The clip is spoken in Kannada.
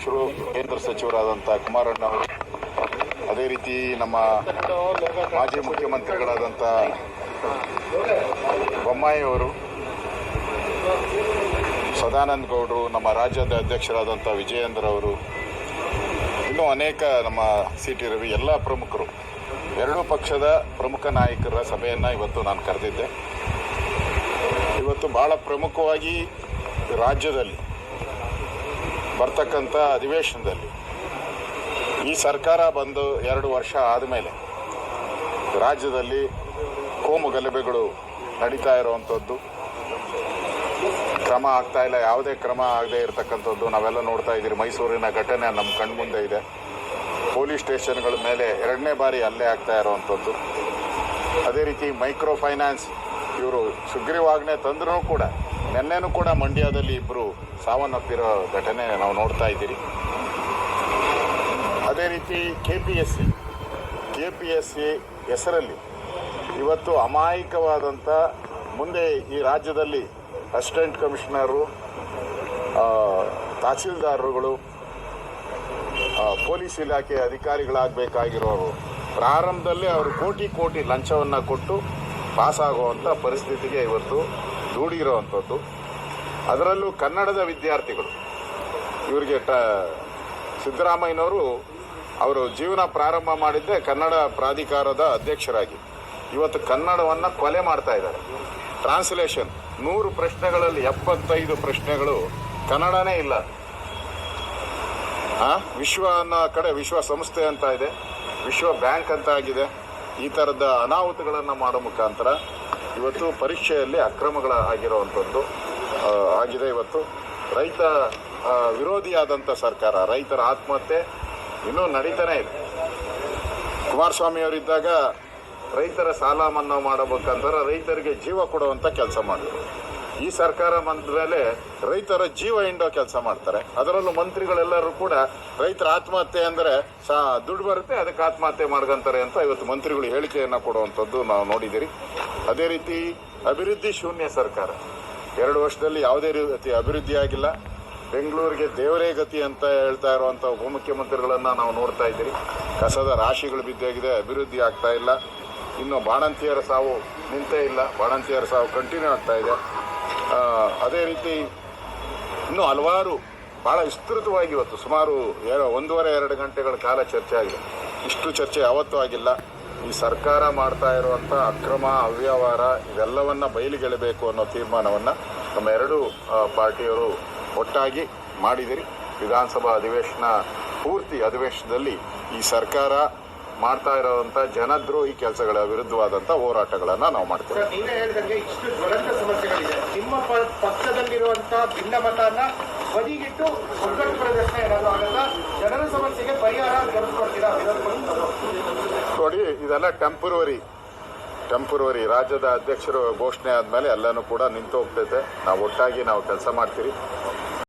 ಅಧ್ಯಕ್ಷರು, ಕೇಂದ್ರ ಸಚಿವರಾದಂಥ ಕುಮಾರಣ್ಣ ಅವರು, ಅದೇ ರೀತಿ ನಮ್ಮ ಮಾಜಿ ಮುಖ್ಯಮಂತ್ರಿಗಳಾದಂಥ ಬೊಮ್ಮಾಯಿ ಅವರು, ಸದಾನಂದ ಗೌಡರು, ನಮ್ಮ ರಾಜ್ಯದ ಅಧ್ಯಕ್ಷರಾದಂಥ ವಿಜಯೇಂದ್ರ ಅವರು, ಇನ್ನೂ ಅನೇಕ ನಮ್ಮ ಸಿ ಟಿ ರವಿ, ಎಲ್ಲ ಪ್ರಮುಖರು, ಎರಡೂ ಪಕ್ಷದ ಪ್ರಮುಖ ನಾಯಕರ ಸಭೆಯನ್ನು ಇವತ್ತು ನಾನು ಕರೆದಿದ್ದೆ. ಇವತ್ತು ಬಹಳ ಪ್ರಮುಖವಾಗಿ ರಾಜ್ಯದಲ್ಲಿ ಬರ್ತಕ್ಕಂಥ ಅಧಿವೇಶನದಲ್ಲಿ ಈ ಸರ್ಕಾರ ಬಂದು ಎರಡು ವರ್ಷ ಆದಮೇಲೆ ರಾಜ್ಯದಲ್ಲಿ ಕೋಮು ಗಲಭೆಗಳು ನಡೀತಾ ಇರುವಂಥದ್ದು. ಕ್ರಮ ಆಗ್ತಾ ಇಲ್ಲ. ಯಾವುದೇ ಕ್ರಮ ಆಗದೆ ಇರತಕ್ಕಂಥದ್ದು. ನಾವೆಲ್ಲ ನೋಡ್ತಾ ಇದ್ದೀರಿ. ಮೈಸೂರಿನ ಘಟನೆ ನಮ್ಮ ಕಣ್ಮುಂದೆ ಇದೆ. ಪೊಲೀಸ್ ಸ್ಟೇಷನ್ಗಳ ಮೇಲೆ ಎರಡನೇ ಬಾರಿ ಅಲ್ಲೇ ಆಗ್ತಾ ಇರುವಂಥದ್ದು. ಅದೇ ರೀತಿ ಮೈಕ್ರೋ ಫೈನಾನ್ಸ್ ಇವರು ಸುಗ್ರೀವಾಜ್ಞೆ ತಂದ್ರೂ ಕೂಡ ನಿನ್ನೆನೂ ಕೂಡ ಮಂಡ್ಯದಲ್ಲಿ ಇಬ್ಬರು ಸಾವನ್ನಪ್ಪಿರೋ ಘಟನೆ ನಾವು ನೋಡ್ತಾ ಇದ್ದೀರಿ. ಅದೇ ರೀತಿ K P S C K P S C ಹೆಸರಲ್ಲಿ ಇವತ್ತು ಅಮಾಯಕವಾದಂಥ ಮುಂದೆ ಈ ರಾಜ್ಯದಲ್ಲಿ ಅಸಿಸ್ಟೆಂಟ್ ಕಮಿಷನರು ತಹಸೀಲ್ದಾರರುಗಳು ಪೊಲೀಸ್ ಇಲಾಖೆ ಅಧಿಕಾರಿಗಳಾಗಬೇಕಾಗಿರೋರು ಪ್ರಾರಂಭದಲ್ಲೇ ಅವರು ಕೋಟಿ ಕೋಟಿ ಲಂಚವನ್ನು ಕೊಟ್ಟು ಪಾಸ್ ಆಗುವಂಥ ಪರಿಸ್ಥಿತಿಗೆ ಇವತ್ತು ದೂಡಿರೋವಂಥದ್ದು ಅದರಲ್ಲೂ ಕನ್ನಡದ ವಿದ್ಯಾರ್ಥಿಗಳು. ಇವರಿಗೆ ಟ, ಸಿದ್ದರಾಮಯ್ಯನವರು ಅವರು ಜೀವನ ಪ್ರಾರಂಭ ಮಾಡಿದ್ದೆ ಕನ್ನಡ ಪ್ರಾಧಿಕಾರದ ಅಧ್ಯಕ್ಷರಾಗಿ. ಇವತ್ತು ಕನ್ನಡವನ್ನು ಕೊಲೆ ಮಾಡ್ತಾ ಇದ್ದಾರೆ. ಟ್ರಾನ್ಸ್ಲೇಷನ್ ನೂರು ಪ್ರಶ್ನೆಗಳಲ್ಲಿ ಎಪ್ಪತ್ತೈದು ಪ್ರಶ್ನೆಗಳು ಕನ್ನಡನೇ ಇಲ್ಲ. ವಿಶ್ವ ಅನ್ನೋ ಕಡೆ ವಿಶ್ವ ಸಂಸ್ಥೆ ಅಂತ ಇದೆ, ವಿಶ್ವ ಬ್ಯಾಂಕ್ ಅಂತ ಆಗಿದೆ. ಈ ಥರದ ಅನಾಹುತಗಳನ್ನು ಮಾಡೋ ಮುಖಾಂತರ ಇವತ್ತು ಪರೀಕ್ಷೆಯಲ್ಲಿ ಅಕ್ರಮಗಳ ಆಗಿರುವಂಥದ್ದು ಆಗಿದೆ ಇವತ್ತು. ರೈತ ವಿರೋಧಿಯಾದಂಥ ಸರ್ಕಾರ, ರೈತರ ಆತ್ಮಹತ್ಯೆ ಇನ್ನೂ ನಡೀತಾನೆ ಇದೆ. ಕುಮಾರಸ್ವಾಮಿ ಅವರಿದ್ದಾಗ ರೈತರ ಸಾಲ ಮನ್ನಾ ಮಾಡಬೇಕಂದ್ರೆ ರೈತರಿಗೆ ಜೀವ ಕೊಡುವಂಥ ಕೆಲಸ ಮಾಡಿದ್ರು. ಈ ಸರ್ಕಾರ ಬಂದ ಮೇಲೆ ರೈತರ ಜೀವ ಹಿಂಡೋ ಕೆಲಸ ಮಾಡ್ತಾರೆ. ಅದರಲ್ಲೂ ಮಂತ್ರಿಗಳೆಲ್ಲರೂ ಕೂಡ ರೈತರ ಆತ್ಮಹತ್ಯೆ ಅಂದರೆ ದುಡ್ಡು ಬರುತ್ತೆ, ಅದಕ್ಕೆ ಆತ್ಮಹತ್ಯೆ ಮಾಡ್ಕೊಂತಾರೆ ಅಂತ ಇವತ್ತು ಮಂತ್ರಿಗಳು ಹೇಳಿಕೆಯನ್ನು ಕೊಡುವಂಥದ್ದು ನಾವು ನೋಡಿದ್ದೀರಿ. ಅದೇ ರೀತಿ ಅಭಿವೃದ್ಧಿ ಶೂನ್ಯ ಸರ್ಕಾರ. ಎರಡು ವರ್ಷದಲ್ಲಿ ಯಾವುದೇ ರೀತಿ ಅಭಿವೃದ್ಧಿ ಆಗಿಲ್ಲ. ಬೆಂಗಳೂರಿಗೆ ದೇವರೇ ಗತಿ ಅಂತ ಹೇಳ್ತಾ ಇರುವಂಥ ಉಪಮುಖ್ಯಮಂತ್ರಿಗಳನ್ನ ನಾವು ನೋಡ್ತಾ ಇದ್ದೀರಿ. ಕಸದ ರಾಶಿಗಳು ಬಿದ್ದಾಗಿದೆ, ಅಭಿವೃದ್ಧಿ ಆಗ್ತಾ ಇಲ್ಲ. ಇನ್ನು ಬಾಣಂತಿಯರ ಸಾವು ನಿಂತೇ ಇಲ್ಲ. ಬಾಣಂತಿಯರ ಸಾವು ಕಂಟಿನ್ಯೂ ಆಗ್ತಾ ಇದೆ. ಅದೇ ರೀತಿ ಇನ್ನೂ ಹಲವಾರು ಬಹಳ ವಿಸ್ತೃತವಾಗಿ ಇವತ್ತು ಸುಮಾರು ಒಂದೂವರೆ, ಎರಡು ಗಂಟೆಗಳ ಕಾಲ ಚರ್ಚೆ ಆಗಿದೆ. ಇಷ್ಟು ಚರ್ಚೆ ಯಾವತ್ತೂ ಆಗಿಲ್ಲ. ಈ ಸರ್ಕಾರ ಮಾಡ್ತಾ ಇರುವಂಥ ಅಕ್ರಮ, ಅವ್ಯವಹಾರ, ಇವೆಲ್ಲವನ್ನ ಬಯಲಿಗೆಳಬೇಕು ಅನ್ನೋ ತೀರ್ಮಾನವನ್ನು ನಮ್ಮ ಎರಡೂ ಪಾರ್ಟಿಯವರು ಒಟ್ಟಾಗಿ ಮಾಡಿದಿರಿ. ವಿಧಾನಸಭಾ ಅಧಿವೇಶನ ಪೂರ್ತಿ ಅಧಿವೇಶನದಲ್ಲಿ ಈ ಸರ್ಕಾರ ಮಾಡ್ತಾ ಇರೋವಂಥ ಜನದ್ರೋಹಿ ಕೆಲಸಗಳ ವಿರುದ್ಧವಾದಂಥ ಹೋರಾಟಗಳನ್ನು ನಾವು ಮಾಡ್ತೇವೆ. ನೀವೇ ಹೇಳಿದಂಗೆ ಇಷ್ಟು ಜ್ವಲಂತ ಸಮಸ್ಯೆಗಳಿದೆ. ನಿಮ್ಮ ಪಕ್ಷದಲ್ಲಿರುವಂತಹ ಭಿನ್ನಮತನ ಬದಿಗಿಟ್ಟು ಒಗ್ಗಟ್ಟು ಪ್ರದರ್ಶನ ಏನಾದರೂ ಆಗಲ್ಲ ಜನರ ಸಮಸ್ಯೆಗೆ ಪರಿಹಾರ ದೊರಕಿಸ್ಕೊಡ್ತೀರಾ ನೋಡಿ ಇದೆಲ್ಲ ಟೆಂಪರವರಿ ಟೆಂಪರವರಿ ರಾಜ್ಯದ ಅಧ್ಯಕ್ಷರು ಘೋಷಣೆ ಆದಮೇಲೆ ಎಲ್ಲನೂ ಕೂಡ ನಿಂತು ಹೋಗ್ತೈತೆ ನಾವು ಒಟ್ಟಾಗಿ ನಾವು ಕೆಲಸ ಮಾಡ್ತೀರಿ.